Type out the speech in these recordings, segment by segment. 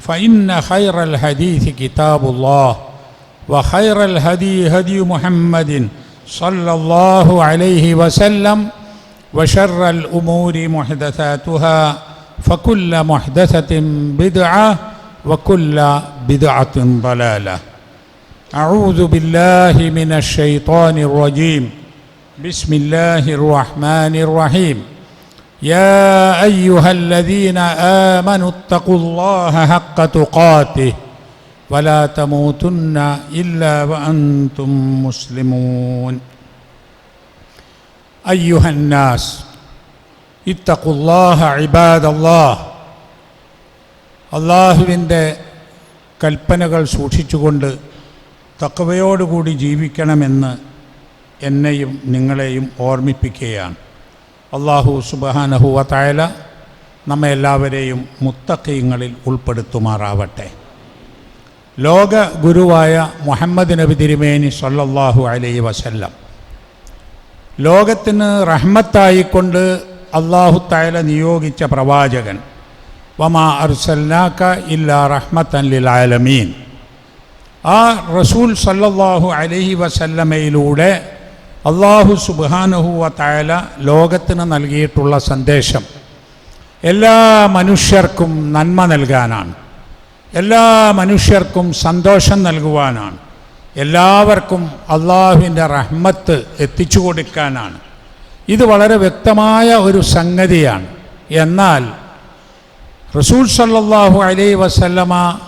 فإن خير الحديث كتاب الله وخير الهدي هدي محمد صلى الله عليه وسلم وشر الأمور محدثاتها فكل محدثة بدعة وكل بدعة ضلالة. أعوذ بالله من الشيطان الرجيم. بسم الله الرحمن الرحيم. يا ايها الذين امنوا اتقوا الله حق تقاته ولا تموتن الا وانتم مسلمون ايها الناس اتقوا الله عباد الله അള്ളാഹുവിൻ്റെ കൽപ്പനകൾ സൂക്ഷിച്ചുകൊണ്ട് തക്കവയോടുകൂടി ജീവിക്കണമെന്ന് എന്നെയും നിങ്ങളെയും ഓർമ്മിപ്പിക്കുകയാണ് അള്ളാഹു സുബാനഹുവ തായാല നമ്മെ എല്ലാവരെയും മുത്തക്കയങ്ങളിൽ ഉൾപ്പെടുത്തുമാറാവട്ടെ. ലോക ഗുരുവായ മുഹമ്മദ് നബി തിരുമേനി സല്ലല്ലാഹു അലൈ വസല്ലം. ലോകത്തിന് റഹ്മത്തായിക്കൊണ്ട് അള്ളാഹു തായാല നിയോഗിച്ച പ്രവാചകൻ വമാ അർസൽനാക്ക ഇല്ല റഹ്മത്തൻ ലിൽ ആലമീൻ. ആ റസൂൽ സല്ലല്ലാഹു അലൈഹി വസല്ലമയിലൂടെ അള്ളാഹു സുബാനുഹുവ തായാല ലോകത്തിന് നൽകിയിട്ടുള്ള സന്ദേശം. എല്ലാ മനുഷ്യർക്കും നന്മ നൽകാനാണ്. എല്ലാ മനുഷ്യർക്കും സന്തോഷം നൽകുവാനാണ്. എല്ലാവർക്കും അള്ളാഹുവിന്റെ റഹ്മത്ത് എത്തിച്ചു കൊടുക്കാനാണ്. ഇത് വളരെ വ്യക്തമായ ഒരു സംഗതിയാണ്. എന്നാൽ റസൂൽ സല്ലാഹു അലൈ വസല്ലമ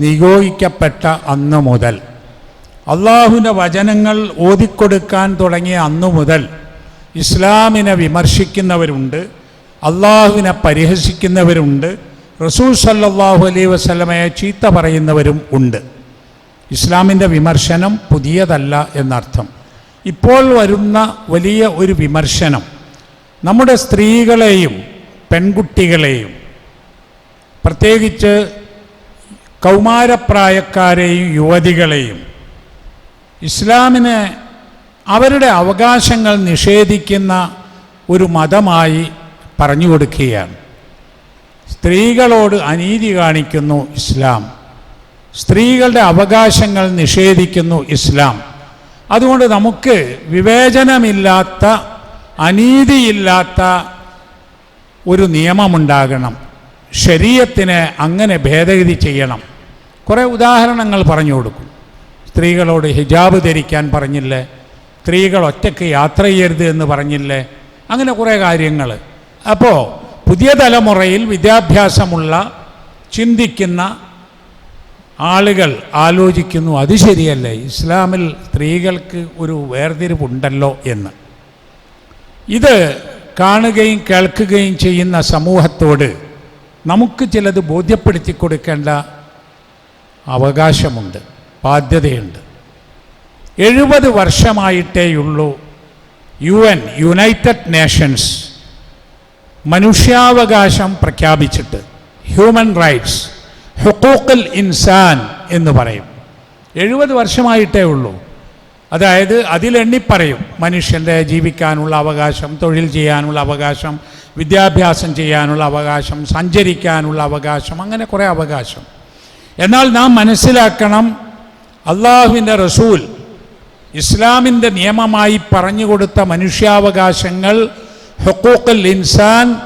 നിയോഗിക്കപ്പെട്ട അന്ന് മുതൽ അള്ളാഹുവിന്റെ വചനങ്ങൾ ഓതിക്കൊടുക്കാൻ തുടങ്ങിയ അന്നു മുതൽ ഇസ്ലാമിനെ വിമർശിക്കുന്നവരുണ്ട് അള്ളാഹുവിനെ പരിഹസിക്കുന്നവരുണ്ട് റസൂൽ സല്ലാഹു അലൈ വസ്ലമയെ ചീത്ത പറയുന്നവരും ഉണ്ട്. ഇസ്ലാമിന്റെ വിമർശനം പുതിയതല്ല എന്നർത്ഥം. ഇപ്പോൾ വരുന്ന വലിയ ഒരു വിമർശനം നമ്മുടെ സ്ത്രീകളെയും പെൺകുട്ടികളെയും പ്രത്യേകിച്ച് കൗമാരപ്രായക്കാരെയും യുവതികളെയും ഇസ്ലാമിന് അവരുടെ അവകാശങ്ങൾ നിഷേധിക്കുന്ന ഒരു മതമായി പറഞ്ഞു കൊടുക്കുകയാണ്. സ്ത്രീകളോട് അനീതി കാണിക്കുന്നു ഇസ്ലാം. സ്ത്രീകളുടെ അവകാശങ്ങൾ നിഷേധിക്കുന്നു ഇസ്ലാം. അതുകൊണ്ട് നമുക്ക് വിവേചനമില്ലാത്ത അനീതിയില്ലാത്ത ഒരു നിയമമുണ്ടാകണം. ശരീരത്തിന് അങ്ങനെ ഭേദഗതി ചെയ്യണം. കുറേ ഉദാഹരണങ്ങൾ പറഞ്ഞു കൊടുക്കും. സ്ത്രീകളോട് ഹിജാബ് ധരിക്കാൻ പറഞ്ഞില്ലേ. സ്ത്രീകൾ ഒറ്റയ്ക്ക് യാത്ര ചെയ്യരുത് എന്ന് പറഞ്ഞില്ലേ. അങ്ങനെ കുറേ കാര്യങ്ങൾ. അപ്പോൾ പുതിയ തലമുറയിൽ വിദ്യാഭ്യാസമുള്ള ചിന്തിക്കുന്ന ആളുകൾ ആലോചിക്കുന്നു അത് ശരിയല്ലേ? ഇസ്ലാമിൽ സ്ത്രീകൾക്ക് ഒരു വേർതിരിവുണ്ടല്ലോ എന്ന്. ഇത് കാണുകയും കേൾക്കുകയും ചെയ്യുന്ന സമൂഹത്തോട് നമുക്ക് ചിലത് ബോധ്യപ്പെടുത്തി കൊടുക്കേണ്ട അവകാശമുണ്ട്. ബാധ്യതയുണ്ട്. എഴുപത് വർഷമായിട്ടേയുള്ളൂ യു എൻ യുണൈറ്റഡ് നേഷൻസ് മനുഷ്യാവകാശം പ്രഖ്യാപിച്ചിട്ട് ഹ്യൂമൻ റൈറ്റ്സ് ഹുക്കൂക്കൽ ഇൻസാൻ എന്ന് പറയും. എഴുപത് വർഷമായിട്ടേ ഉള്ളൂ അതായത് അതിലെണ്ണി പറയും മനുഷ്യന്റെ ജീവിക്കാനുള്ള അവകാശം തൊഴിൽ ചെയ്യാനുള്ള അവകാശം വിദ്യാഭ്യാസം ചെയ്യാനുള്ള അവകാശം സഞ്ചരിക്കാനുള്ള അവകാശം അങ്ങനെ കുറേ അവകാശം. എന്നാൽ നാം മനസ്സിലാക്കണം അള്ളാഹുവിന്റെ റസൂൽ ഇസ്ലാമിന്റെ നിയമമായി പറഞ്ഞു കൊടുത്ത മനുഷ്യാവകാശങ്ങൾ ഹൊക്കൂക്കൽ ഇൻസാൻ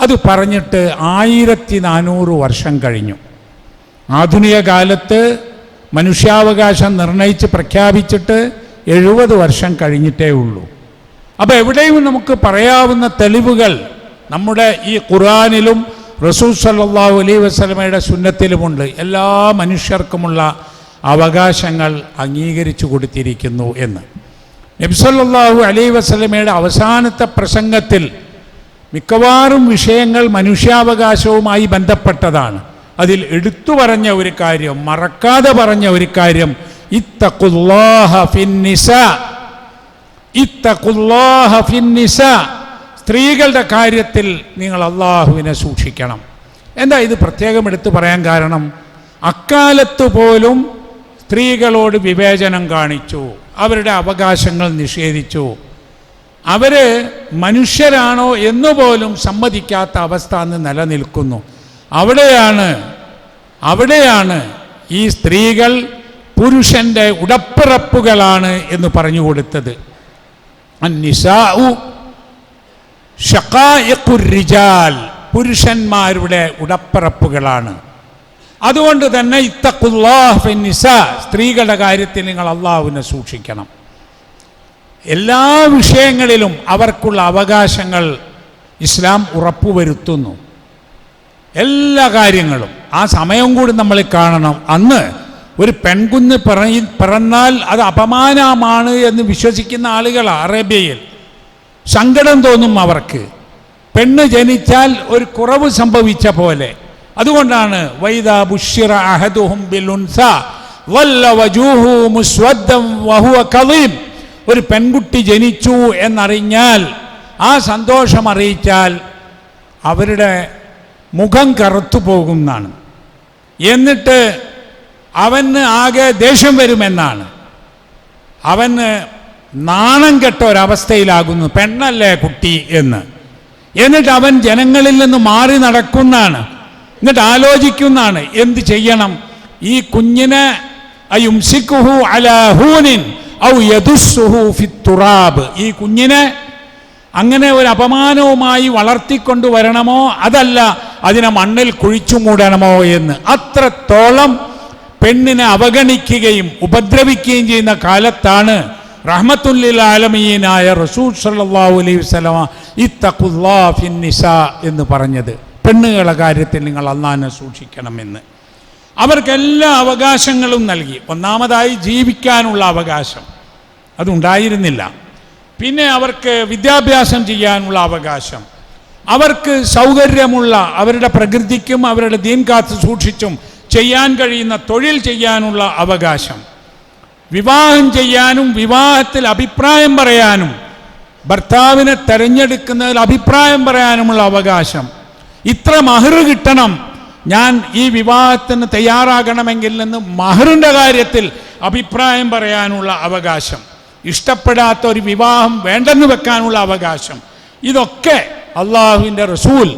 അത് പറഞ്ഞിട്ട് ആയിരത്തി നാനൂറ് വർഷം കഴിഞ്ഞു. ആധുനിക കാലത്ത് മനുഷ്യാവകാശം നിർണയിച്ച് പ്രഖ്യാപിച്ചിട്ട് എഴുപത് വർഷം കഴിഞ്ഞിട്ടേ ഉള്ളൂ. അപ്പോൾ എവിടെയും നമുക്ക് പറയാവുന്ന തെളിവുകൾ നമ്മുടെ ഈ ഖുർആാനിലും റസൂൽ സല്ലല്ലാഹു അലൈ വസല്ലമയുടെ സുന്നത്തിലുമുണ്ട്. എല്ലാ മനുഷ്യർക്കുമുള്ള അവകാശങ്ങൾ അംഗീകരിച്ചു കൊടുത്തിരിക്കുന്നു എന്ന്. നബ്സല്ലാഹു അലൈ വസ്ലമയുടെ അവസാനത്തെ പ്രസംഗത്തിൽ മിക്കവാറും വിഷയങ്ങൾ മനുഷ്യാവകാശവുമായി ബന്ധപ്പെട്ടതാണ്. അതിൽ എടുത്തു പറഞ്ഞ ഒരു കാര്യം മറക്കാതെ പറഞ്ഞ ഒരു കാര്യം സ്ത്രീകളുടെ കാര്യത്തിൽ നിങ്ങൾ അള്ളാഹുവിനെ സൂക്ഷിക്കണം. എന്താ ഇത് പ്രത്യേകം എടുത്തു പറയാൻ കാരണം? അക്കാലത്ത് പോലും സ്ത്രീകളോട് വിവേചനം കാണിച്ചു. അവരുടെ അവകാശങ്ങൾ നിഷേധിച്ചു. അവർ മനുഷ്യരാണോ എന്നുപോലും സമ്മതിക്കാത്ത അവസ്ഥ അന്ന് നിലനിൽക്കുന്നു. അവിടെയാണ് അവിടെയാണ് ഈ സ്ത്രീകൾ പുരുഷന്റെ ഉടപ്പിറപ്പുകളാണ് എന്ന് പറഞ്ഞു കൊടുത്തത്. പുരുഷന്മാരുടെ ഉടപ്പിറപ്പുകളാണ്. അതുകൊണ്ട് തന്നെ ഇത്തഖുല്ലാഹ് ഫിന്നിസ സ്ത്രീകളുടെ കാര്യത്തിൽ നിങ്ങൾ അള്ളാഹുവിനെ സൂക്ഷിക്കണം. എല്ലാ വിഷയങ്ങളിലും അവർക്കുള്ള അവകാശങ്ങൾ ഇസ്ലാം ഉറപ്പുവരുത്തുന്നു. എല്ലാ കാര്യങ്ങളും. ആ സമയം കൂടി നമ്മൾ കാണണം. അന്ന് ഒരു പെൺകുഞ്ഞ് പിറയി പിറന്നാൽ അത് അപമാനമാണ് എന്ന് വിശ്വസിക്കുന്ന ആളുകൾ അറേബ്യയിൽ. സങ്കടം തോന്നും അവർക്ക്. പെണ്ണ് ജനിച്ചാൽ ഒരു കുറവ് സംഭവിച്ച പോലെ. അതുകൊണ്ടാണ് അഹദുഹും ബിലുൻസ വല്ല വജൂഹു വഹുവ ഒരു പെൺകുട്ടി ജനിച്ചു എന്നറിഞ്ഞാൽ ആ സന്തോഷം അറിയിച്ചാൽ അവരുടെ മുഖം കറുത്തു പോകുന്നതാണ്. എന്നിട്ട് അവന് ആകെ ദേഷ്യം വരുമെന്നാണ്. അവന് നാണം കെട്ട ഒരവസ്ഥയിലാകുന്നു പെണ്ണല്ലേ കുട്ടി എന്ന്. എന്നിട്ട് അവൻ ജനങ്ങളിൽ നിന്ന് മാറി നടക്കുന്നതാണ്. എന്നിട്ട് ആലോചിക്കുന്നതാണ് എന്ത് ചെയ്യണം? ഈ കുഞ്ഞിനെ ഈ കുഞ്ഞിനെ അങ്ങനെ ഒരു അപമാനവുമായി വളർത്തിക്കൊണ്ടു വരണമോ? അതല്ല അതിനെ മണ്ണിൽ കുഴിച്ചു മൂടണമോ എന്ന്. അത്രത്തോളം പെണ്ണിനെ അവഗണിക്കുകയും ഉപദ്രവിക്കുകയും ചെയ്യുന്ന കാലത്താണ് റഹ്മത്തുല്ലിൽ ആലമീനായ റസൂൽ സല്ലല്ലാഹു അലൈഹി വസല്ലമ ഇത്തഖുല്ലാ ഫിന്നിസ എന്ന് പറഞ്ഞത്. പെണ്ണുകളുടെ കാര്യത്തിൽ നിങ്ങൾ അള്ളാഹിനെ സൂക്ഷിക്കണമെന്ന്. അവർക്ക് എല്ലാ അവകാശങ്ങളും നൽകി. ഒന്നാമതായി ജീവിക്കാനുള്ള അവകാശം. അതുണ്ടായിരുന്നില്ല. പിന്നെ അവർക്ക് വിദ്യാഭ്യാസം ചെയ്യാനുള്ള അവകാശം. അവർക്ക് സൗകര്യമുള്ള അവരുടെ പ്രകൃതിക്കും അവരുടെ ദീൻ കാത്ത് സൂക്ഷിച്ചും ചെയ്യാൻ കഴിയുന്ന തൊഴിൽ ചെയ്യാനുള്ള അവകാശം. വിവാഹം ചെയ്യാനും വിവാഹത്തിൽ അഭിപ്രായം പറയാനും ഭർത്താവിനെ തെരഞ്ഞെടുക്കുന്നതിൽ അഭിപ്രായം പറയാനുമുള്ള അവകാശം. ഇത്ര മഹർ കിട്ടണം. ഞാൻ ഈ വിവാഹത്തിന് തയ്യാറാകണമെങ്കിൽ നിന്ന് മഹറിന്റെ കാര്യത്തിൽ അഭിപ്രായം പറയാനുള്ള അവകാശം. ഇഷ്ടപ്പെടാത്ത ഒരു വിവാഹം വേണ്ടെന്ന് വെക്കാനുള്ള അവകാശം. ഇതൊക്കെ അള്ളാഹുവിന്റെ റസൂൽ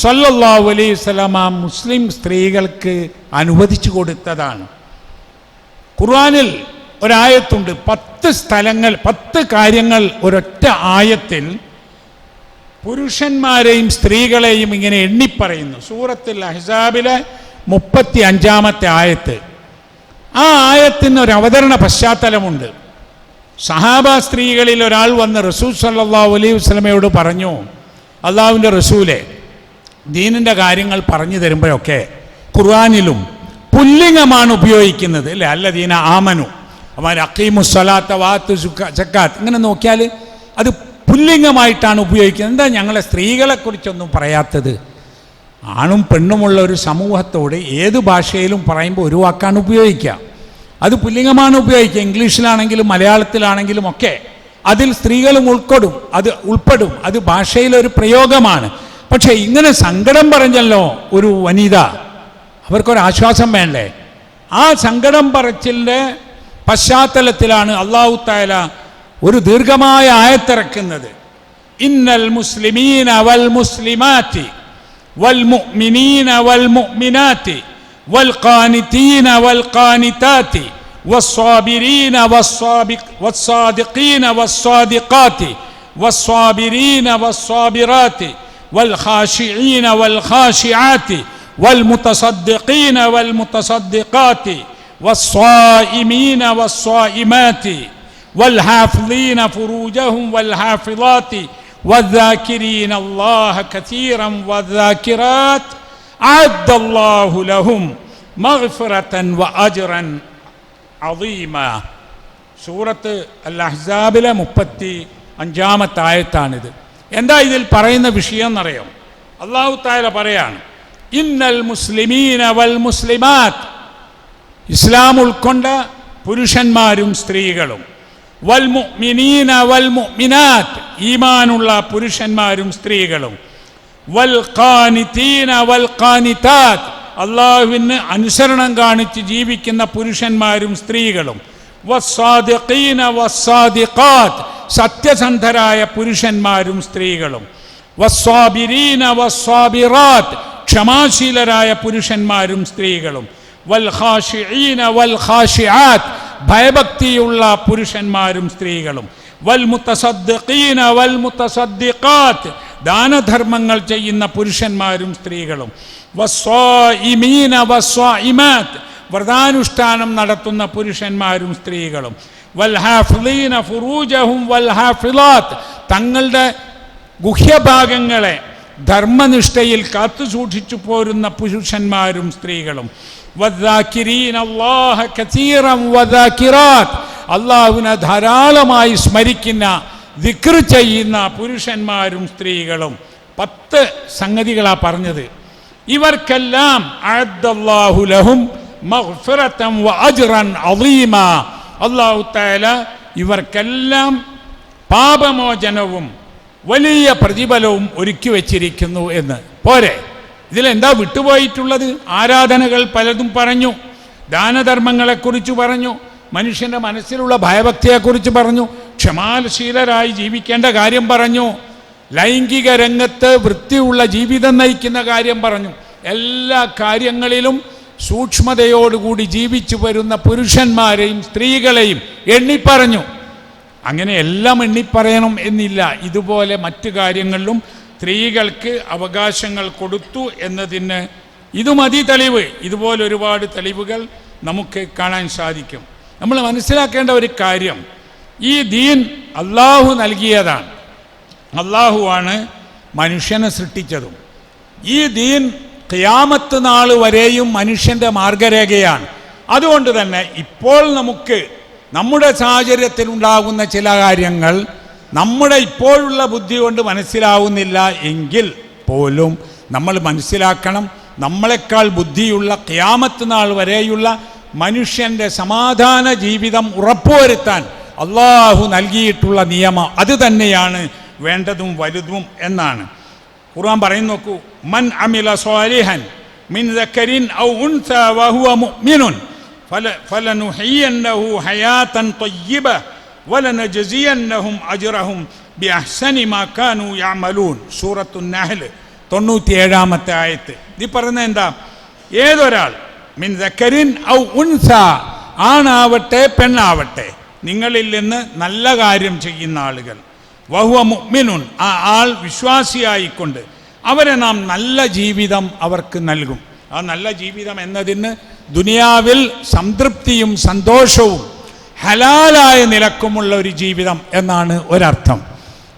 സല്ലല്ലാഹു അലൈഹി ആ മുസ്ലിം സ്ത്രീകൾക്ക് അനുവദിച്ചു കൊടുത്തതാണ്. ഖുർആനിൽ ഒരായത്തുണ്ട്. പത്ത് സ്ഥലങ്ങൾ പത്ത് കാര്യങ്ങൾ ഒരൊറ്റ ആയത്തിൽ പുരുഷന്മാരെയും സ്ത്രീകളെയും ഇങ്ങനെ എണ്ണിപ്പറയുന്നു. സൂറത്തിൽ അഹിസാബിലെ മുപ്പത്തി അഞ്ചാമത്തെ ആയത്ത്. ആ ആയത്തിന് ഒരു അവതരണ പശ്ചാത്തലമുണ്ട്. സഹാബ സ്ത്രീകളിൽ ഒരാൾ വന്ന് റസൂൽ സല്ലാ അലൈഹി വസ്ലമയോട് പറഞ്ഞു അള്ളാഹുവിന്റെ റസൂലെ ദീനിന്റെ കാര്യങ്ങൾ പറഞ്ഞു തരുമ്പോഴൊക്കെ ഖുർആാനിലും പുല്ലിംഗമാണ് ഉപയോഗിക്കുന്നത്. അല്ലേ? അല്ല ദീന ആമനു അവൻ അക്കീമുസ്വലാത്ത വാത്ത് ചക്കാത്ത് ഇങ്ങനെ നോക്കിയാൽ അത് പുല്ലിംഗമായിട്ടാണ് ഉപയോഗിക്കുന്നത്. എന്താ ഞങ്ങളെ സ്ത്രീകളെക്കുറിച്ചൊന്നും പറയാത്തത്? ആണും പെണ്ണുമുള്ള ഒരു സമൂഹത്തോട് ഏത് ഭാഷയിലും പറയുമ്പോൾ ഒരു വാക്കാണ് ഉപയോഗിക്കുക. അത് പുല്ലിംഗമാണ് ഉപയോഗിക്കുക. ഇംഗ്ലീഷിലാണെങ്കിലും മലയാളത്തിലാണെങ്കിലും ഒക്കെ അതിൽ സ്ത്രീകളും ഉൾക്കൊടും അത് ഉൾപ്പെടും അത് ഭാഷയിലൊരു പ്രയോഗമാണ്. പക്ഷേ ഇങ്ങനെ സങ്കടം പറഞ്ഞല്ലോ ഒരു വനിത. അവർക്കൊരാശ്വാസം വേണ്ടേ? ആ സങ്കടം പറച്ചിലിന്റെ പശ്ചാത്തലത്തിലാണ് അള്ളാഹു താല ഒരു ദീർഘമായ ആയത്തിറക്കുന്നത് ഇന്നൽ മുസ്ലിമീന വൽ മുസ്ലിമാറ്റി വൽ മുഅ്മിനീന വൽ മുഅ്മിനാറ്റി വൽ ഖാനിതീന വൽ ഖാനിതാറ്റി والصابرين والصابق والصادقين والصادقات والصابرين والصابرات والخاشعين والخاشعات والمتصدقين والمتصدقات والصائمين والصائمات والحافظين فروجهم والحافظات والذاكرين الله كثيرا والذاكرات أعد الله لهم مغفرة وأجرا عظيما സൂറത്ത് അൽ അഹ്സാബിലെ മുപ്പത്തി അഞ്ചാമത്തെ ആയത്താണിത് എന്താ ഇതിൽ പറയുന്ന വിഷയം എന്നറിയോ അള്ളാഹു താല പറയാണ് ഇന്നൽ മുസ്ലിമീന വൽ മുസ്ലിമാത്ത് ഇസ്ലാം ഉൾക്കൊണ്ട പുരുഷന്മാരും സ്ത്രീകളും വൽ മുഅ്മിനീന വൽ മുഅ്മിനാത്ത് ഈമാനുള്ള പുരുഷന്മാരും സ്ത്രീകളും. വൽ ഖാനിതീന വൽ ഖാനിതാത്ത് അള്ളാഹുവിന് അനുസരണം കാണിച്ച് ജീവിക്കുന്ന പുരുഷന്മാരും സ്ത്രീകളും. വസ്സാദിഖീന വസ്സാദിഖാത്ത് സത്യസന്ധരായ പുരുഷന്മാരും സ്ത്രീകളും. വസ്വാബിരീന വസ്വാബിറാത്ത് ക്ഷമാശീലരായ പുരുഷന്മാരും സ്ത്രീകളും. വൽ ഖാഷിഈന വൽ ഖാഷിആത്ത് ഭയഭക്തിയുള്ള പുരുഷന്മാരും സ്ത്രീകളും. വൽ മുത്തസദ്ദീന വൽ മുത്തസദ്ദിഖാത്ത് ദാനധർമ്മങ്ങൾ ചെയ്യുന്ന പുരുഷന്മാരും സ്ത്രീകളും. വസ്വാഇമീന വസ്വാഇമാത്ത് വ്രതാനുഷ്ഠാനം നടത്തുന്ന പുരുഷന്മാരും സ്ത്രീകളും. വൽഹാഫ്ലീന ഫുറൂജഹും വൽഹാഫിലാത്ത് തങ്ങളുടെ ഗുഹ്യഭാഗങ്ങളെ ധർമ്മനിഷ്ഠയിൽ കാത്തു സൂക്ഷിച്ചു പോരുന്ന പുരുഷന്മാരും സ്ത്രീകളും. അള്ളാഹുവിനെ ധാരാളമായി സ്മരിക്കുന്ന ദിക്ർ ചെയ്യുന്ന പുരുഷന്മാരും സ്ത്രീകളും. പത്ത് സംഗതികളാ പറഞ്ഞത്. ഇവർക്കെല്ലാം അഅദ്ദല്ലാഹു ലഹും മഗ്ഫിറത്തൻ വ അജ്റൻ അളീമ അല്ലാഹു തആല ഇവർക്കെല്ലാം പാപമോചനവും വലിയ പ്രതിഫലവും ഒരുക്കി വച്ചിരിക്കുന്നു എന്ന്. പോരെ. ഇതിലെന്താ വിട്ടുപോയിട്ടുള്ളത്? ആരാധനകൾ പലതും പറഞ്ഞു. ദാനധർമ്മങ്ങളെക്കുറിച്ച് പറഞ്ഞു. മനുഷ്യന്റെ മനസ്സിലുള്ള ഭയഭക്തിയെക്കുറിച്ച് പറഞ്ഞു. ക്ഷമാശീലരായി ജീവിക്കേണ്ട കാര്യം പറഞ്ഞു. ലൈംഗിക രംഗത്ത് വൃത്തിയുള്ള ജീവിതം നയിക്കുന്ന കാര്യം പറഞ്ഞു. എല്ലാ കാര്യങ്ങളിലും സൂക്ഷ്മതയോടുകൂടി ജീവിച്ചു വരുന്ന പുരുഷന്മാരെയും സ്ത്രീകളെയും എണ്ണിപ്പറഞ്ഞു. അങ്ങനെ എല്ലാം എണ്ണിപ്പറയണം എന്നില്ല. ഇതുപോലെ മറ്റു കാര്യങ്ങളിലും സ്ത്രീകൾക്ക് അവകാശങ്ങൾ കൊടുത്തു എന്നതിന് ഇത് മതി തെളിവ്. ഇതുപോലെ ഒരുപാട് തെളിവുകൾ നമുക്ക് കാണാൻ സാധിക്കും. നമ്മൾ മനസ്സിലാക്കേണ്ട ഒരു കാര്യം. ഈ ദീൻ അള്ളാഹു നൽകിയതാണ്. അള്ളാഹുവാണ് മനുഷ്യനെ സൃഷ്ടിച്ചതും. ഈ ദീൻ ഖിയാമത്ത് നാൾ വരെയും മനുഷ്യന്റെ മാർഗരേഖയാണ്. അതുകൊണ്ട് തന്നെ ഇപ്പോൾ നമുക്ക് നമ്മുടെ സാഹചര്യത്തിൽ ഉണ്ടാകുന്ന ചില കാര്യങ്ങൾ നമ്മുടെ ഇപ്പോഴുള്ള ബുദ്ധി കൊണ്ട് മനസ്സിലാവുന്നില്ല എങ്കിൽ പോലും നമ്മൾ മനസ്സിലാക്കണം. നമ്മളെക്കാൾ ബുദ്ധിയുള്ള ക്യാമത്ത് നാൾ വരെയുള്ള മനുഷ്യന്റെ സമാധാന ജീവിതം ഉറപ്പുവരുത്താൻ അള്ളാഹു നൽകിയിട്ടുള്ള നിയമം അത് തന്നെയാണ് വേണ്ടതും വലുതും എന്നാണ്. ഖുർആൻ പറയുന്നു നോക്കൂ മൻ അമില സ്വാലിഹൻ മിൻ ഔ ഉൻസ വഹുവ മുഅ്മിനുൻ. ഫല ഫലനുഹയ്യന്നഹു ഹയാതൻ طيبة ولنجزينهم أجرهم بأحسن ما كانوا يعملون സൂറത്തു നഹൽ തൊണ്ണൂറ്റി ഏഴാമത്തെ ആയത്ത് ഇത് പറയുന്നത് എന്താ ഏതൊരാൾ മിൻ ദക്കരിൻ ഔ ഉൻസ ആണാവട്ടെ പെണ്ണാവട്ടെ നിങ്ങളിൽ നിന്ന് നല്ല കാര്യം ചെയ്യുന്ന ആളുകൾ വഹുവ മുഅ്മിനുൻ ആ ആൾ വിശ്വാസിയായിക്കൊണ്ട് അവരെ നാം നല്ല ജീവിതം അവർക്ക് നൽകും ആ നല്ല ജീവിതം എന്നതിന് ദുനിയാവിൽ സംതൃപ്തിയും സന്തോഷവും ഹലാലായ നിലക്കുമുള്ള ഒരു ജീവിതം എന്നാണ് ഒരർത്ഥം.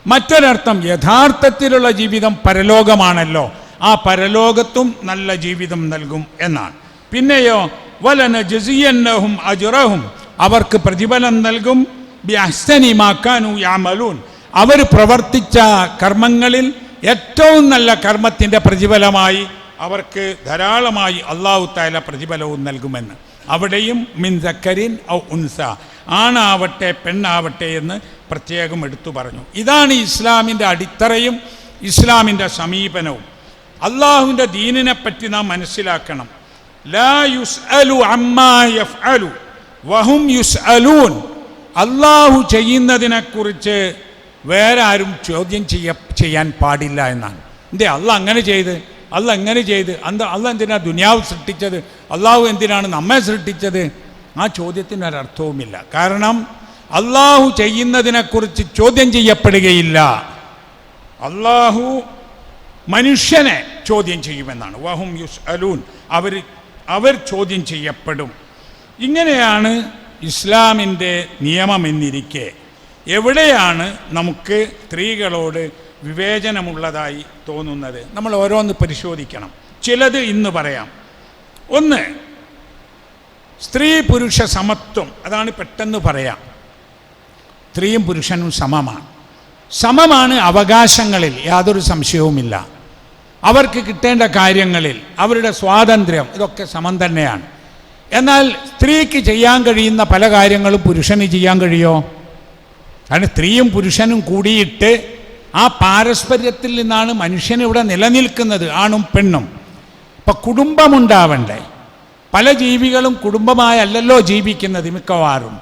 മറ്റൊരർത്ഥം യഥാർത്ഥത്തിലുള്ള ജീവിതം പരലോകമാണല്ലോ. ആ പരലോകത്തും നല്ല ജീവിതം നൽകും എന്നാണ്. പിന്നെയോ വലന ജസിയന്നഹും അജുറഹും. അവർക്ക് പ്രതിഫലം നൽകും. ബി അഹ്സനി മാക്കാനു യാമലൂൻ. അവർ പ്രവർത്തിച്ച കർമ്മങ്ങളിൽ ഏറ്റവും നല്ല കർമ്മത്തിന്റെ പ്രതിഫലമായി അവർക്ക് ധാരാളമായി അള്ളാഹു താല പ്രതിഫലവും നൽകുമെന്ന്. അവിടെയും മിൻ സക്കരിൻ ഔ ഉൻസ. ആണാവട്ടെ പെണ്ണാവട്ടെ എന്ന് പ്രത്യേകം എടുത്തു പറഞ്ഞു. ഇതാണ് ഇസ്ലാമിന്റെ അടിത്തറയും ഇസ്ലാമിന്റെ സമീപനവും. അള്ളാഹുവിന്റെ ദീനിനെ പറ്റി നാം മനസ്സിലാക്കണം. ലാ യുസ് അലു അമ്മാ യഫ് അലു വഹും യുസ് അലൂൻ അള്ളാഹു ചെയ്യുന്നതിനെക്കുറിച്ച് വേറെ ആരും ചോദ്യം ചെയ്യ ചെയ്യാൻ പാടില്ല എന്നാണ്. എന്തേ അല്ല അങ്ങനെ ചെയ്ത്? അല്ല എങ്ങനെ ചെയ്ത്? അന്ത അല്ല എന്തിനാണ് ദുനിയാവ് സൃഷ്ടിച്ചത്? അള്ളാഹു എന്തിനാണ് നമ്മെ സൃഷ്ടിച്ചത്? ആ ചോദ്യത്തിന് ഒരർത്ഥവുമില്ല കാരണം അള്ളാഹു ചെയ്യുന്നതിനെക്കുറിച്ച് ചോദ്യം ചെയ്യപ്പെടുകയില്ല. അള്ളാഹു മനുഷ്യനെ ചോദ്യം ചെയ്യുമെന്നാണ്. വഹും യുസ് അലൂൻ അവർ അവർ ചോദ്യം ചെയ്യപ്പെടും. ഇങ്ങനെയാണ് ഇസ്ലാമിന്റെ നിയമമെന്നിരിക്കെ. എവിടെയാണ് നമുക്ക് സ്ത്രീകളോട് വിവേചനമുള്ളതായി തോന്നുന്നത് നമ്മൾ ഓരോന്ന് പരിശോധിക്കണം. ചിലത് ഇന്ന് പറയാം. ഒന്ന് സ്ത്രീ പുരുഷ സമത്വം അതാണ് പെട്ടെന്ന് പറയാം. സ്ത്രീയും പുരുഷനും സമമാണ്. സമമാണ് അവകാശങ്ങളിൽ യാതൊരു സംശയവുമില്ല. അവർക്ക് കിട്ടേണ്ട കാര്യങ്ങളിൽ അവരുടെ സ്വാതന്ത്ര്യം ഇതൊക്കെ സമം തന്നെയാണ്. എന്നാൽ സ്ത്രീക്ക് ചെയ്യാൻ കഴിയുന്ന പല കാര്യങ്ങളും പുരുഷന് ചെയ്യാൻ കഴിയോ? കാരണം സ്ത്രീയും പുരുഷനും കൂടിയിട്ട് ആ പാരസ്പര്യത്തിൽ നിന്നാണ് മനുഷ്യൻ ഇവിടെ നിലനിൽക്കുന്നത് ആണും പെണ്ണും. ഇപ്പം കുടുംബമുണ്ടാവണ്ടേ? പല ജീവികളും കുടുംബമായല്ലോ ജീവിക്കുന്നത് മിക്കവാറും.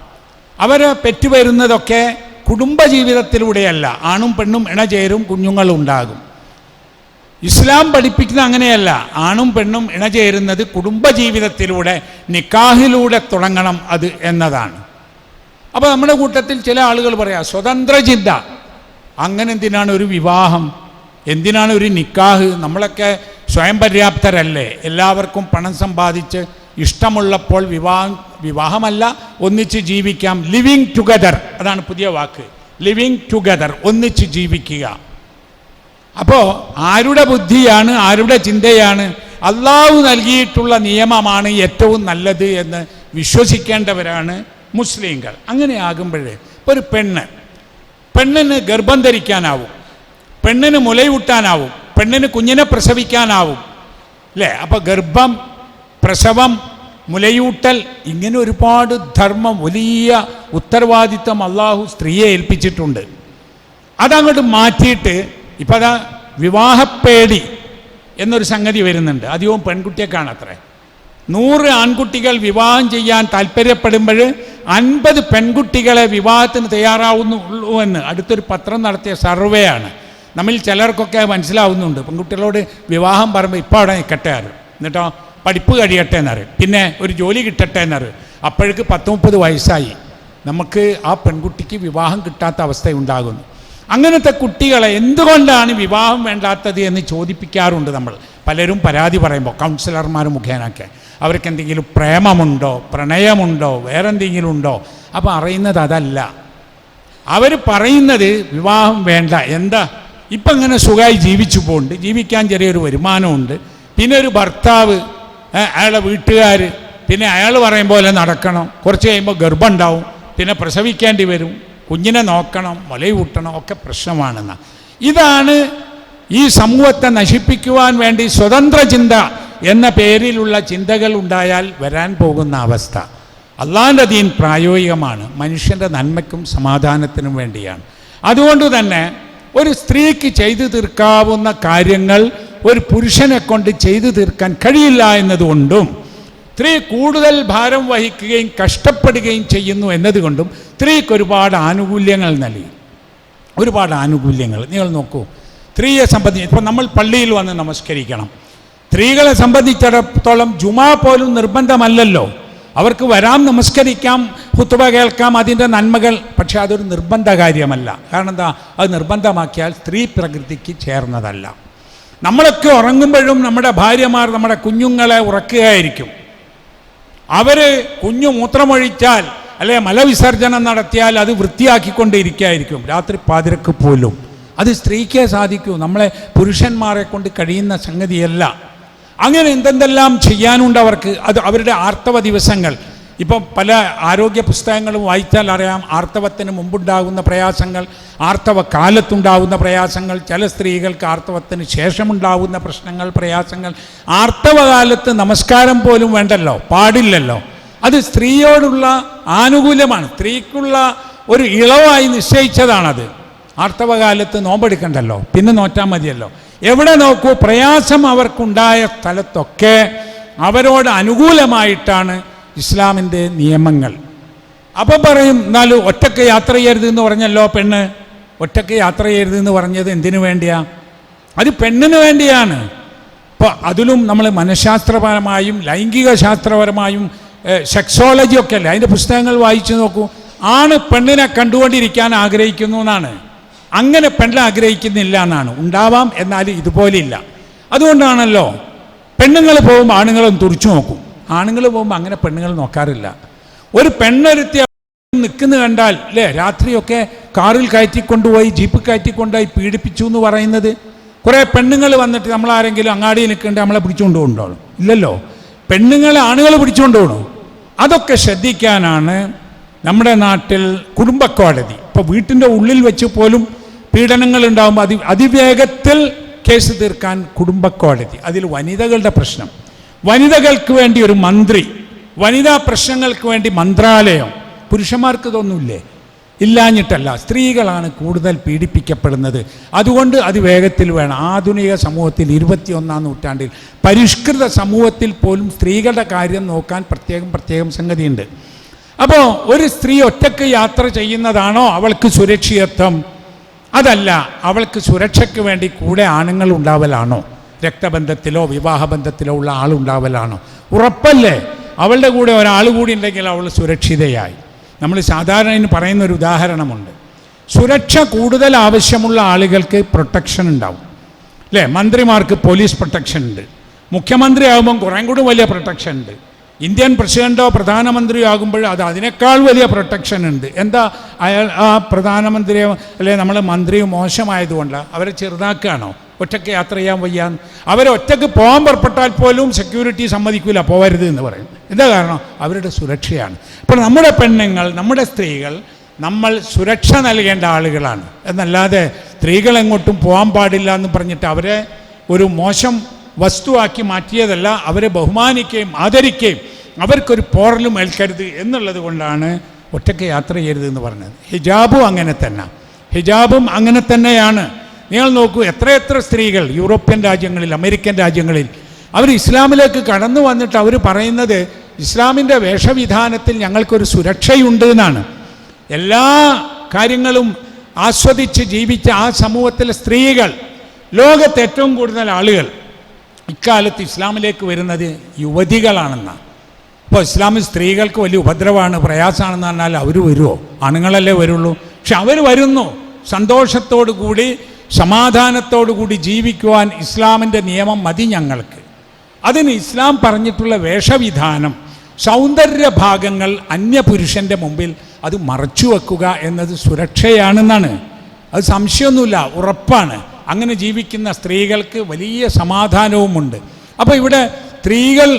അവർ പെറ്റുവരുന്നതൊക്കെ കുടുംബ ജീവിതത്തിലൂടെയല്ല ആണും പെണ്ണും ഇണചേരും കുഞ്ഞുങ്ങളും ഉണ്ടാകും. ഇസ്ലാം പഠിപ്പിക്കുന്ന അങ്ങനെയല്ല ആണും പെണ്ണും ഇണചേരുന്നത് കുടുംബജീവിതത്തിലൂടെ നിക്കാഹിലൂടെ തുടങ്ങണം അത് എന്നതാണ്. അപ്പോൾ നമ്മുടെ കൂട്ടത്തിൽ ചില ആളുകൾ പറയാം സ്വതന്ത്ര ചിന്ത. അങ്ങനെ എന്തിനാണ് ഒരു വിവാഹം? എന്തിനാണ് ഒരു നിക്കാഹ്? നമ്മളൊക്കെ സ്വയം പര്യാപ്തരല്ലേ? എല്ലാവർക്കും പണം സമ്പാദിച്ച് ഇഷ്ടമുള്ളപ്പോൾ വിവാഹം വിവാഹമല്ല ഒന്നിച്ച് ജീവിക്കാം. ലിവിങ് ടുഗദർ അതാണ് പുതിയ വാക്ക്. ലിവിങ് ടുഗദർ ഒന്നിച്ച് ജീവിക്കുക. അപ്പോൾ ആരുടെ ബുദ്ധിയാണ് ആരുടെ ചിന്തയാണ്? അള്ളാഹു നൽകിയിട്ടുള്ള നിയമമാണ് ഏറ്റവും നല്ലത് എന്ന് വിശ്വസിക്കേണ്ടവരാണ് മുസ്ലിങ്ങൾ. അങ്ങനെ ആകുമ്പോഴേ ഇപ്പോൾ ഒരു പെണ്ണ് പെണ്ണിന് ഗർഭം ധരിക്കാനാവും. പെണ്ണിന് മുലയൂട്ടാനാവും. പെണ്ണിന് കുഞ്ഞിനെ പ്രസവിക്കാനാവും. അല്ലേ അപ്പോൾ ഗർഭം പ്രസവം മുലയൂട്ടൽ ഇങ്ങനെ ഒരുപാട് ധർമ്മം വലിയ ഉത്തരവാദിത്തം അള്ളാഹു സ്ത്രീയെ ഏൽപ്പിച്ചിട്ടുണ്ട്. അതങ്ങോട്ട് മാറ്റിയിട്ട് ഇപ്പം അതാ വിവാഹപ്പേടി എന്നൊരു സംഗതി വരുന്നുണ്ട്. അധികവും പെൺകുട്ടിയെ കാണത്രേ നൂറ് ആൺകുട്ടികൾ വിവാഹം ചെയ്യാൻ താല്പര്യപ്പെടുമ്പോൾ അൻപത് പെൺകുട്ടികളെ വിവാഹത്തിന് തയ്യാറാവുന്നുള്ളൂ എന്ന് അടുത്തൊരു പത്രം നടത്തിയ സർവേ ആണ് നമ്മിൽ ചിലർക്കൊക്കെ മനസ്സിലാവുന്നുണ്ട്. പെൺകുട്ടികളോട് വിവാഹം പറയുമ്പോൾ ഇപ്പോൾ അവിടെ നിൽക്കട്ടെ അറിയും എന്നിട്ടോ പഠിപ്പ് കഴിയട്ടെ എന്നറിയും പിന്നെ ഒരു ജോലി കിട്ടട്ടെ എന്നറിയും അപ്പോഴേക്ക് പത്ത് മുപ്പത് വയസ്സായി. നമുക്ക് ആ പെൺകുട്ടിക്ക് വിവാഹം കിട്ടാത്ത അവസ്ഥയുണ്ടാകുന്നു അങ്ങനത്തെ കുട്ടികളെ എന്തുകൊണ്ടാണ് വിവാഹം വേണ്ടാത്തത് എന്ന് ചോദിപ്പിക്കാറുണ്ട് നമ്മൾ. പലരും പരാതി പറയുമ്പോൾ കൗൺസിലർമാർ മുഖേനൊക്കെ അവർക്ക് എന്തെങ്കിലും പ്രേമമുണ്ടോ പ്രണയമുണ്ടോ വേറെന്തെങ്കിലും ഉണ്ടോ അപ്പോൾ അറിയുന്നത് അതല്ല. അവർ പറയുന്നത് വിവാഹം വേണ്ട. എന്താ? ഇപ്പം ഇങ്ങനെ സുഖമായി ജീവിച്ചു പോകുന്നുണ്ട് ജീവിക്കാൻ ചെറിയൊരു വരുമാനമുണ്ട്. പിന്നെ ഒരു ഭർത്താവ് അയാളെ വീട്ടുകാർ പിന്നെ അയാൾ പറയും പോലെ നടക്കണം. കുറച്ച് കഴിയുമ്പോൾ ഗർഭം ഉണ്ടാവും പിന്നെ പ്രസവിക്കേണ്ടി വരും. കുഞ്ഞിനെ നോക്കണം മുലയൂട്ടണം ഒക്കെ പ്രശ്നമാണെന്ന. ഇതാണ് ഈ സമൂഹത്തെ നശിപ്പിക്കുവാൻ വേണ്ടി സ്വതന്ത്ര ചിന്ത. എന്ന പേരിലുള്ള ചിന്തകൾ ഉണ്ടായാൽ വരാൻ പോകുന്ന അവസ്ഥ. അള്ളാന്റെ ദീൻ പ്രായോഗികമാണ്. മനുഷ്യന്റെ നന്മയ്ക്കും സമാധാനത്തിനും വേണ്ടിയാണ്. അതുകൊണ്ട് തന്നെ ഒരു സ്ത്രീക്ക് ചെയ്തു തീർക്കാവുന്ന കാര്യങ്ങൾ ഒരു പുരുഷനെ കൊണ്ട് ചെയ്തു തീർക്കാൻ കഴിയില്ല എന്നതുകൊണ്ടും സ്ത്രീ കൂടുതൽ ഭാരം വഹിക്കുകയും കഷ്ടപ്പെടുകയും ചെയ്യുന്നു എന്നതുകൊണ്ടും സ്ത്രീക്ക് ഒരുപാട് ആനുകൂല്യങ്ങൾ നൽകി. ഒരുപാട് ആനുകൂല്യങ്ങൾ. നിങ്ങൾ നോക്കൂ. സ്ത്രീയെ സംബന്ധിച്ച് ഇപ്പം നമ്മൾ പള്ളിയിൽ വന്ന് നമസ്കരിക്കണം. സ്ത്രീകളെ സംബന്ധിച്ചിടത്തോളം ജുമാ പോലും നിർബന്ധമല്ലല്ലോ. അവർക്ക് വരാം നമസ്കരിക്കാം ഹുത്തുബ കേൾക്കാം അതിന്റെ നന്മകൾ. പക്ഷേ അതൊരു നിർബന്ധ കാര്യമല്ല. കാരണം എന്താ? അത് നിർബന്ധമാക്കിയാൽ സ്ത്രീ പ്രകൃതിക്ക് ചേർന്നതല്ല. നമ്മളൊക്കെ ഉറങ്ങുമ്പോഴും നമ്മുടെ ഭാര്യമാർ നമ്മുടെ കുഞ്ഞുങ്ങളെ ഉറക്കുകയായിരിക്കും. അവർ കുഞ്ഞു മൂത്രമൊഴിച്ചാൽ അല്ലെ മലവിസർജനം നടത്തിയാൽ അത് വൃത്തിയാക്കിക്കൊണ്ടിരിക്കുകയായിരിക്കും. രാത്രി പാതിരക്ക് പോലും. അത് സ്ത്രീക്കേ സാധിക്കൂ. നമ്മളെ പുരുഷന്മാരെ കൊണ്ട് കഴിയുന്ന സംഗതിയല്ല. അങ്ങനെ എന്തെന്തെല്ലാം ചെയ്യാനുണ്ട് അവർക്ക്? അത് അവരുടെ ആർത്തവ ദിവസങ്ങൾ. ഇപ്പം പല ആരോഗ്യ പുസ്തകങ്ങളും വായിച്ചാൽ അറിയാം ആർത്തവത്തിന് മുമ്പുണ്ടാകുന്ന പ്രയാസങ്ങൾ ആർത്തവ കാലത്തുണ്ടാകുന്ന പ്രയാസങ്ങൾ ചില സ്ത്രീകൾക്ക് ആർത്തവത്തിന് ശേഷമുണ്ടാകുന്ന പ്രശ്നങ്ങൾ പ്രയാസങ്ങൾ. ആർത്തവകാലത്ത് നമസ്കാരം പോലും വേണ്ടല്ലോ പാടില്ലല്ലോ. അത് സ്ത്രീയോടുള്ള ആനുകൂല്യമാണ്. സ്ത്രീക്കുള്ള ഒരു ഇളവായി നിശ്ചയിച്ചതാണത്. ആർത്തവകാലത്ത് നോമ്പെടുക്കണ്ടല്ലോ പിന്നെ നോറ്റാൽ മതിയല്ലോ. എവിടെ നോക്കൂ പ്രയാസം അവർക്കുണ്ടായ സ്ഥലത്തൊക്കെ അവരോട് അനുകൂലമായിട്ടാണ് ഇസ്ലാമിന്റെ നിയമങ്ങൾ. അപ്പം പറയും എന്നാലും ഒറ്റയ്ക്ക് യാത്ര ചെയ്യരുത് എന്ന് പറഞ്ഞല്ലോ പെണ്ണ്. ഒറ്റയ്ക്ക് യാത്ര ചെയ്യരുത് എന്ന് പറഞ്ഞത് എന്തിനു വേണ്ടിയാ? അത് പെണ്ണിന് വേണ്ടിയാണ്. അപ്പോൾ അതിലും നമ്മൾ മനഃശാസ്ത്രപരമായും ലൈംഗിക ശാസ്ത്രപരമായും സെക്സോളജി ഒക്കെ അല്ലേ? അതിന്റെ പുസ്തകങ്ങൾ വായിച്ചു നോക്കൂ. ആണ് പെണ്ണിനെ കണ്ടുകൊണ്ടിരിക്കാൻ ആഗ്രഹിക്കുന്നു എന്നാണ്. അങ്ങനെ പെണ്ണ് ആഗ്രഹിക്കുന്നില്ല എന്നാണ്. ഉണ്ടാവാം എന്നാൽ ഇതുപോലെയില്ല. അതുകൊണ്ടാണല്ലോ പെണ്ണുങ്ങൾ പോകുമ്പോൾ ആണുങ്ങളും തുറിച്ചു നോക്കും. ആണുങ്ങൾ പോകുമ്പോൾ അങ്ങനെ പെണ്ണുങ്ങൾ നോക്കാറില്ല. ഒരു പെണ്ണൊരുത്തി നിൽക്കുന്ന കണ്ടാൽ അല്ലേ രാത്രിയൊക്കെ കാറിൽ കയറ്റിക്കൊണ്ടുപോയി ജീപ്പ് കയറ്റിക്കൊണ്ടുപോയി പീഡിപ്പിച്ചു എന്ന് പറയുന്നത്. കുറേ പെണ്ണുങ്ങൾ വന്നിട്ട് നമ്മളാരെങ്കിലും അങ്ങാടിയിൽ നിൽക്കേണ്ട നമ്മളെ പിടിച്ചുകൊണ്ട് കൊണ്ടോളും ഇല്ലല്ലോ. പെണ്ണുങ്ങളെ ആണുങ്ങൾ പിടിച്ചുകൊണ്ട് പോകണു. അതൊക്കെ ശ്രദ്ധിക്കാനാണ് നമ്മുടെ നാട്ടിൽ കുടുംബക്കോടതി ഇപ്പോൾ വീട്ടിന്റെ ഉള്ളിൽ വെച്ച് പോലും പീഡനങ്ങൾ ഉണ്ടാകുമ്പോൾ അതി അതിവേഗത്തിൽ കേസ് തീർക്കാൻ കുടുംബക്കോടതി. അതിൽ വനിതകളുടെ പ്രശ്നം. വനിതകൾക്ക് വേണ്ടി ഒരു മന്ത്രി വനിതാ പ്രശ്നങ്ങൾക്ക് വേണ്ടി മന്ത്രാലയം. പുരുഷന്മാർക്ക് ഇതൊന്നുമില്ലേ? ഇല്ലാഞ്ഞിട്ടല്ല. സ്ത്രീകളാണ് കൂടുതൽ പീഡിപ്പിക്കപ്പെടുന്നത്. അതുകൊണ്ട് അത് വേഗത്തിൽ വേണം. ആധുനിക സമൂഹത്തിൽ ഇരുപത്തിയൊന്നാം നൂറ്റാണ്ടിൽ പരിഷ്കൃത സമൂഹത്തിൽ പോലും സ്ത്രീകളുടെ കാര്യം നോക്കാൻ പ്രത്യേകം പ്രത്യേകം സംഗതിയുണ്ട്. അപ്പോൾ ഒരു സ്ത്രീ ഒറ്റയ്ക്ക് യാത്ര ചെയ്യുന്നതാണോ? അവൾക്ക് സുരക്ഷിതത്വം. അതല്ല അവൾക്ക് സുരക്ഷയ്ക്ക് വേണ്ടി കൂടെ ആണുങ്ങൾ ഉണ്ടാവലാണോ രക്തബന്ധത്തിലോ വിവാഹബന്ധത്തിലോ ഉള്ള ആളുണ്ടാവലാണോ? ഉറപ്പല്ലേ? അവളുടെ കൂടെ ഒരാൾ കൂടി ഉണ്ടെങ്കിൽ അവൾ സുരക്ഷിതയായി. നമ്മൾ സാധാരണ പറയുന്ന ഒരു ഉദാഹരണമുണ്ട്. സുരക്ഷ കൂടുതൽ ആവശ്യമുള്ള ആളുകൾക്ക് പ്രൊട്ടക്ഷൻ ഉണ്ടാവും. അല്ലേ? മന്ത്രിമാർക്ക് പോലീസ് പ്രൊട്ടക്ഷൻ ഉണ്ട്. മുഖ്യമന്ത്രി ആകുമ്പം കുറേ കൂടി വലിയ പ്രൊട്ടക്ഷൻ ഉണ്ട്. ഇന്ത്യൻ പ്രസിഡന്റോ പ്രധാനമന്ത്രിയോ ആകുമ്പോൾ അത് അതിനേക്കാൾ വലിയ പ്രൊട്ടക്ഷൻ ഉണ്ട്. എന്താ? അയാൾ ആ പ്രധാനമന്ത്രിയോ അല്ലെ നമ്മളെ മന്ത്രിയോ മോശമായതുകൊണ്ട്. അവരെ ചെറുതാക്കുകയാണോ? ഒറ്റയ്ക്ക് യാത്ര ചെയ്യാൻ വയ്യാന്ന് അവരെ ഒറ്റയ്ക്ക് പോകാൻ പുറപ്പെട്ടാൽ പോലും സെക്യൂരിറ്റി സമ്മതിക്കില്ല പോകരുത് എന്ന് പറയും എന്താ കാരണം? അവരുടെ സുരക്ഷയാണ്. അപ്പോൾ നമ്മുടെ പെണ്ണുങ്ങൾ നമ്മുടെ സ്ത്രീകൾ നമ്മൾ സുരക്ഷ നൽകേണ്ട ആളുകളാണ്. എന്നല്ലാതെ സ്ത്രീകൾ എങ്ങോട്ടും പോകാൻ പാടില്ല എന്ന് പറഞ്ഞിട്ട് അവരെ ഒരു മോശം വസ്തുവാക്കി മാറ്റിയതല്ല അവരെ ബഹുമാനിക്കുകയും ആദരിക്കുകയും അവർക്കൊരു പോറലും ഏൽക്കരുത് എന്നുള്ളത് കൊണ്ടാണ് ഒറ്റയ്ക്ക് യാത്ര ചെയ്യരുത് എന്ന് പറഞ്ഞത്. ഹിജാബും അങ്ങനെ തന്നെ. ഹിജാബും അങ്ങനെ തന്നെയാണ്. നിങ്ങൾ നോക്കൂ എത്രയെത്ര സ്ത്രീകൾ യൂറോപ്യൻ രാജ്യങ്ങളിൽ അമേരിക്കൻ രാജ്യങ്ങളിൽ അവർ ഇസ്ലാമിലേക്ക് കടന്നു വന്നിട്ട് അവർ പറയുന്നത് ഇസ്ലാമിന്റെ വേഷവിധാനത്തിൽ ഞങ്ങൾക്കൊരു സുരക്ഷയുണ്ട് എന്നാണ്. എല്ലാ കാര്യങ്ങളും ആസ്വദിച്ച് ജീവിച്ച ആ സമൂഹത്തിലെ സ്ത്രീകൾ ലോകത്ത് ഏറ്റവും കൂടുതൽ ആളുകൾ ഇക്കാലത്ത് ഇസ്ലാമിലേക്ക് വരുന്നത് യുവതികളാണെന്നാണ്. ഇപ്പോൾ ഇസ്ലാമിൽ സ്ത്രീകൾക്ക് വലിയ ഉപദ്രവമാണ് പ്രയാസമാണെന്ന് പറഞ്ഞാൽ അവർ വരുമോ ആണുങ്ങളല്ലേ വരുള്ളൂ. പക്ഷെ അവർ വരുന്നു. സന്തോഷത്തോടു കൂടി സമാധാനത്തോടു കൂടി ജീവിക്കുവാൻ ഇസ്ലാമിന്റെ നിയമം മതി ഞങ്ങൾക്ക്. അതിന് ഇസ്ലാം പറഞ്ഞിട്ടുള്ള വേഷവിധാനം സൗന്ദര്യ ഭാഗങ്ങൾ അന്യപുരുഷന്റെ മുമ്പിൽ അത് മറച്ചു വെക്കുക എന്നത് സുരക്ഷയാണെന്നാണ്. അത് സംശയമൊന്നുമില്ല ഉറപ്പാണ്. അങ്ങനെ ജീവിക്കുന്ന സ്ത്രീകൾക്ക് വലിയ സമാധാനവുമുണ്ട്. അപ്പോൾ ഇവിടെ സ്ത്രീകൾ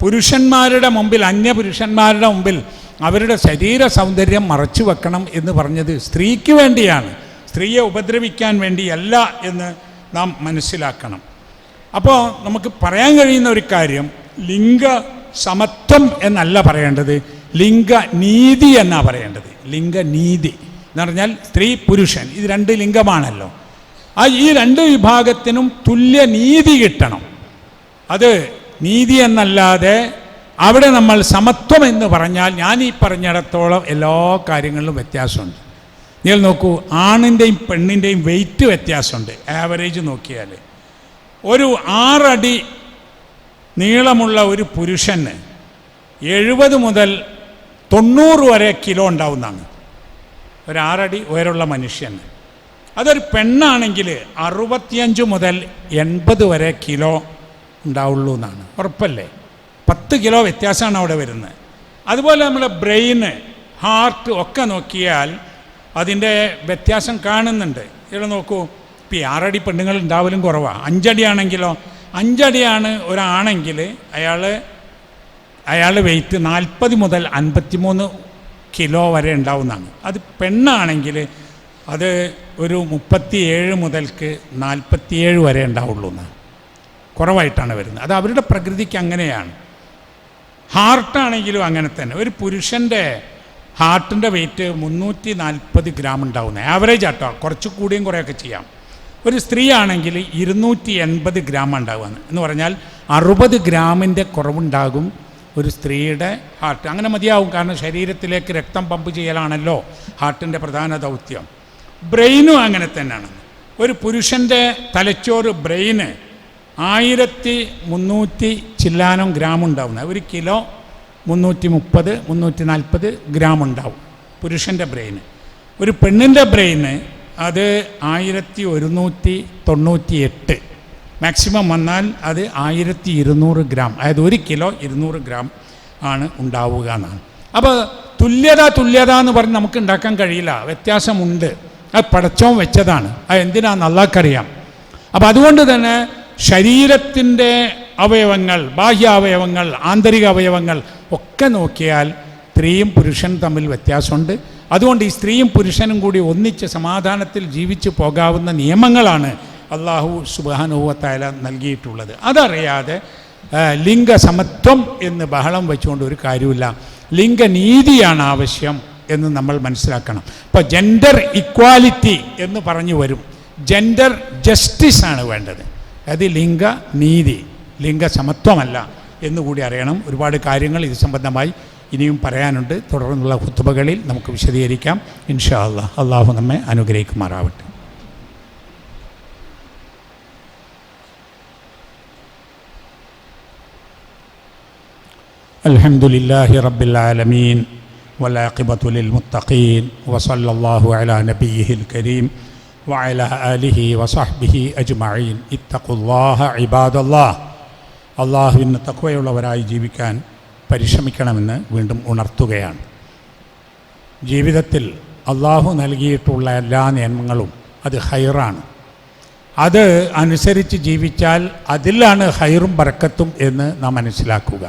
പുരുഷന്മാരുടെ മുമ്പിൽ അന്യപുരുഷന്മാരുടെ മുമ്പിൽ അവരുടെ ശരീര സൗന്ദര്യം മറച്ചു വെക്കണം എന്ന് പറഞ്ഞത് സ്ത്രീക്ക് വേണ്ടിയാണ്. സ്ത്രീയെ ഉപദ്രവിക്കാൻ വേണ്ടിയല്ല എന്ന് നാം മനസ്സിലാക്കണം. അപ്പോൾ നമുക്ക് പറയാൻ കഴിയുന്ന ഒരു കാര്യം ലിംഗ സമത്വം എന്നല്ല പറയേണ്ടത് ലിംഗനീതി എന്നാണ് പറയേണ്ടത്. ലിംഗനീതി എന്ന് പറഞ്ഞാൽ സ്ത്രീ പുരുഷൻ ഇത് രണ്ട് ലിംഗമാണല്ലോ. ആ ഈ രണ്ട് വിഭാഗത്തിനും തുല്യ നീതി കിട്ടണം. അത് നീതി എന്നല്ലാതെ അവിടെ നമ്മൾ സമത്വം എന്ന് പറഞ്ഞാൽ ഞാൻ ഈ പറഞ്ഞിടത്തോളം എല്ലാ കാര്യങ്ങളിലും വ്യത്യാസമുണ്ട്. നിങ്ങൾ നോക്കൂ ആണിന്റെയും പെണ്ണിന്റെയും വെയിറ്റ് വ്യത്യാസമുണ്ട് ആവറേജ് നോക്കിയാൽ. ഒരു ആറടി നീളമുള്ള ഒരു പുരുഷന് എഴുപത് മുതൽ തൊണ്ണൂറ് വരെ കിലോ ഉണ്ടാവുന്നതാണ്. ഒരു ആറടി ഉയരമുള്ള മനുഷ്യന്. അതൊരു പെണ്ണാണെങ്കിൽ അറുപത്തിയഞ്ച് മുതൽ എൺപത് വരെ കിലോ ഉണ്ടാവുള്ളൂ എന്നാണ്. ഉറപ്പല്ലേ? പത്ത് കിലോ വ്യത്യാസമാണ് അവിടെ വരുന്നത്. അതുപോലെ നമ്മുടെ ബ്രെയിന് ഹാർട്ട് ഒക്കെ നോക്കിയാൽ അതിന്റെ വ്യത്യാസം കാണുന്നുണ്ട്. ഇവിടെ നോക്കൂ ഇപ്പം ഈ ആറടി പെണ്ണുങ്ങൾ ഉണ്ടാവലും കുറവാണ് അഞ്ചടിയാണെങ്കിലോ അഞ്ചടിയാണ് ഒരാണെങ്കിൽ അയാൾ അയാൾ വെയിറ്റ് നാൽപ്പത് മുതൽ അൻപത്തിമൂന്ന് കിലോ വരെ ഉണ്ടാവുന്നതാണ്. അത് പെണ്ണാണെങ്കിൽ അത് ഒരു മുപ്പത്തിയേഴ് മുതൽക്ക് നാൽപ്പത്തിയേഴ് വരെ ഉണ്ടാവുള്ളൂ എന്നാണ് കുറവായിട്ടാണ് വരുന്നത്. അത് അവരുടെ പ്രകൃതിക്ക് അങ്ങനെയാണ്. ഹാർട്ടാണെങ്കിലും അങ്ങനെ തന്നെ. ഒരു പുരുഷന്റെ ഹാർട്ടിന്റെ വെയിറ്റ് മുന്നൂറ്റി നാൽപ്പത് ഗ്രാം ഉണ്ടാവുന്നത് ആവറേജ് ആട്ടോ. കുറച്ച് കൂടിയും കുറേയൊക്കെ ചെയ്യാം. ഒരു സ്ത്രീ ആണെങ്കിൽ ഇരുന്നൂറ്റി എൺപത് ഗ്രാം ഉണ്ടാവുകയാണ്. എന്ന് പറഞ്ഞാൽ അറുപത് ഗ്രാമിന്റെ കുറവുണ്ടാകും ഒരു സ്ത്രീയുടെ ഹാർട്ട്. അങ്ങനെ മതിയാവും. കാരണം ശരീരത്തിലേക്ക് രക്തം പമ്പ് ചെയ്യലാണല്ലോ ഹാർട്ടിന്റെ പ്രധാന ദൗത്യം. ബ്രെയിനും അങ്ങനെ തന്നെയാണ്. ഒരു പുരുഷന്റെ തലച്ചോറ് ബ്രെയിന് ആയിരത്തി മുന്നൂറ്റി ചില്ലാനം ഗ്രാം ഉണ്ടാവുന്നത്. ഒരു കിലോ മുന്നൂറ്റി മുപ്പത് മുന്നൂറ്റി നാൽപ്പത് ഗ്രാം ഉണ്ടാവും പുരുഷന്റെ ബ്രെയിന്. ഒരു പെണ്ണിന്റെ ബ്രെയിന് അത് ആയിരത്തി ഒരുന്നൂറ്റി തൊണ്ണൂറ്റി എട്ട് മാക്സിമം വന്നാൽ അത് ആയിരത്തി ഇരുന്നൂറ് ഗ്രാം അതായത് ഒരു കിലോ ഇരുന്നൂറ് ഗ്രാം ആണ് ഉണ്ടാവുക എന്നാണ്. അപ്പോൾ തുല്യത തുല്യത എന്ന് പറഞ്ഞ് നമുക്ക് ഉണ്ടാക്കാൻ കഴിയില്ല. വ്യത്യാസമുണ്ട്. അത് പടച്ചോൻ വെച്ചതാണ്. അത് എന്തിനാന്ന് അള്ളാഹ്ക്കറിയാം. അപ്പം അതുകൊണ്ട് തന്നെ ശരീരത്തിന്റെ അവയവങ്ങൾ ബാഹ്യ അവയവങ്ങൾ ആന്തരിക അവയവങ്ങൾ ഒക്കെ നോക്കിയാൽ സ്ത്രീയും പുരുഷനും തമ്മിൽ വ്യത്യാസമുണ്ട്. അതുകൊണ്ട് ഈ സ്ത്രീയും പുരുഷനും കൂടി ഒന്നിച്ച് സമാധാനത്തിൽ ജീവിച്ചു പോകാവുന്ന നിയമങ്ങളാണ് അള്ളാഹു സുബാനുഭവത്തായ നൽകിയിട്ടുള്ളത്. അതറിയാതെ ലിംഗസമത്വം എന്ന് ബഹളം വെച്ചുകൊണ്ട് ഒരു കാര്യമില്ല ലിംഗനീതിയാണ് ആവശ്യം. എന്ന് നമ്മൾ മനസ്സിലാക്കണം ഇപ്പോൾ ജെൻഡർ ഇക്വാലിറ്റി എന്ന് പറഞ്ഞു വരും ജെൻഡർ ജസ്റ്റിസ് ആണ് വേണ്ടത് അത് ലിംഗ നീതി ലിംഗസമത്വമല്ല എന്നുകൂടി അറിയണം ഒരുപാട് കാര്യങ്ങൾ ഇത് സംബന്ധമായി ഇനിയും പറയാനുണ്ട് തുടർന്നുള്ള കുത്തുബകളിൽ നമുക്ക് വിശദീകരിക്കാം ഇൻഷാ അള്ളാഹ് അള്ളാഹു നമ്മെ അനുഗ്രഹിക്കുമാറാവട്ടെ الحمد لله رب العالمين والعاقبة للمتقين وصلى الله على نبيه الكريم وعلى آله وصحبه أجمعين اتقوا الله عباد الله അള്ളാഹുവിന് തക്വയുള്ളവരായി ജീവിക്കാൻ പരിശ്രമിക്കണമെന്ന് വീണ്ടും ഉണർത്തുകയാണ് ജീവിതത്തിൽ അള്ളാഹു നൽകിയിട്ടുള്ള എല്ലാ നിയമങ്ങളും അത് ഹൈറാണ് അത് അനുസരിച്ച് ജീവിച്ചാൽ അതിലാണ് ഹൈറും ബറക്കത്തും എന്ന് നാം മനസ്സിലാക്കുക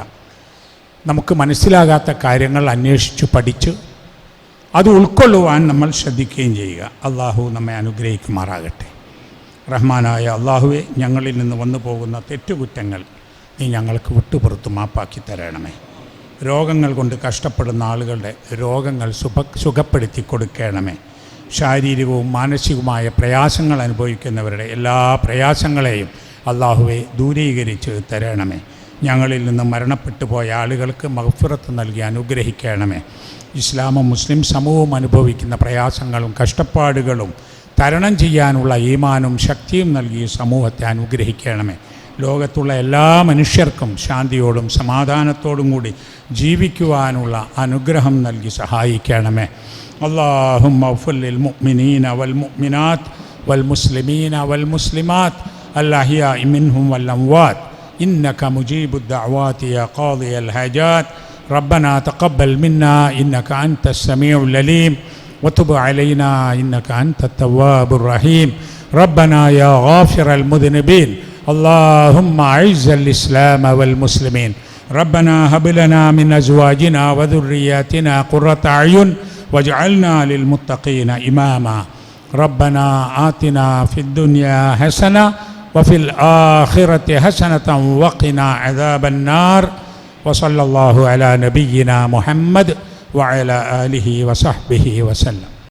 നമുക്ക് മനസ്സിലാകാത്ത കാര്യങ്ങൾ അന്വേഷിച്ച് പഠിച്ച് അത് ഉൾക്കൊള്ളുവാൻ നമ്മൾ ശ്രദ്ധിക്കുകയും ചെയ്യുക. അള്ളാഹു നമ്മെ അനുഗ്രഹിക്കുമാറാകട്ടെ. റഹ്മാനായ അള്ളാഹുവെ ഞങ്ങളിൽ നിന്ന് വന്നു പോകുന്ന തെറ്റുകുറ്റങ്ങൾ നീ ഞങ്ങൾക്ക് വിട്ടുപുറത്ത് മാപ്പാക്കി തരണമേ. രോഗങ്ങൾ കൊണ്ട് കഷ്ടപ്പെടുന്ന ആളുകളുടെ രോഗങ്ങൾ സുഖ സുഖപ്പെടുത്തി കൊടുക്കണമേ. ശാരീരികവും മാനസികവുമായ പ്രയാസങ്ങൾ അനുഭവിക്കുന്നവരുടെ എല്ലാ പ്രയാസങ്ങളെയും അള്ളാഹുവെ ദൂരീകരിച്ച് തരണമേ. ഞങ്ങളിൽ നിന്ന് മരണപ്പെട്ടു പോയ ആളുകൾക്ക് മഹഫുറത്ത് നൽകി അനുഗ്രഹിക്കണമേ. ഇസ്ലാമും മുസ്ലിം സമൂഹവും അനുഭവിക്കുന്ന പ്രയാസങ്ങളും കഷ്ടപ്പാടുകളും തരണം ചെയ്യാനുള്ള ഈമാനും ശക്തിയും നൽകി സമൂഹത്തെ അനുഗ്രഹിക്കണമേ. ലോകത്തുള്ള എല്ലാ മനുഷ്യർക്കും ശാന്തിയോടും സമാധാനത്തോടും കൂടി ജീവിക്കുവാനുള്ള അനുഗ്രഹം നൽകി സഹായിക്കണമേ. അള്ളാഹു മൗഫുല്ലിൽ മുഹ്മിനീൻ അവൽ മുഅ്മിനാത്ത് വൽ മുസ്ലിമീൻ അവൽ മുസ്ലിമാത്ത് അല്ലാഹിയ ഇമിൻഹും വൽ അംവാത്ത്. إنك مجيب الدعوات يا قاضي الحاجات. ربنا تقبل منا إنك أنت السميع العليم. وتب علينا إنك أنت التواب الرحيم. ربنا يا غافر المذنبين. اللهم أعز الإسلام والمسلمين. ربنا هب لنا من أزواجنا وذرياتنا قرة أعين. واجعلنا للمتقين إماما. ربنا آتنا في الدنيا حسنة وفي الآخرة حسنة وقنا عذاب النار. وصلى الله على نبينا محمد وعلى آله وصحبه وسلم.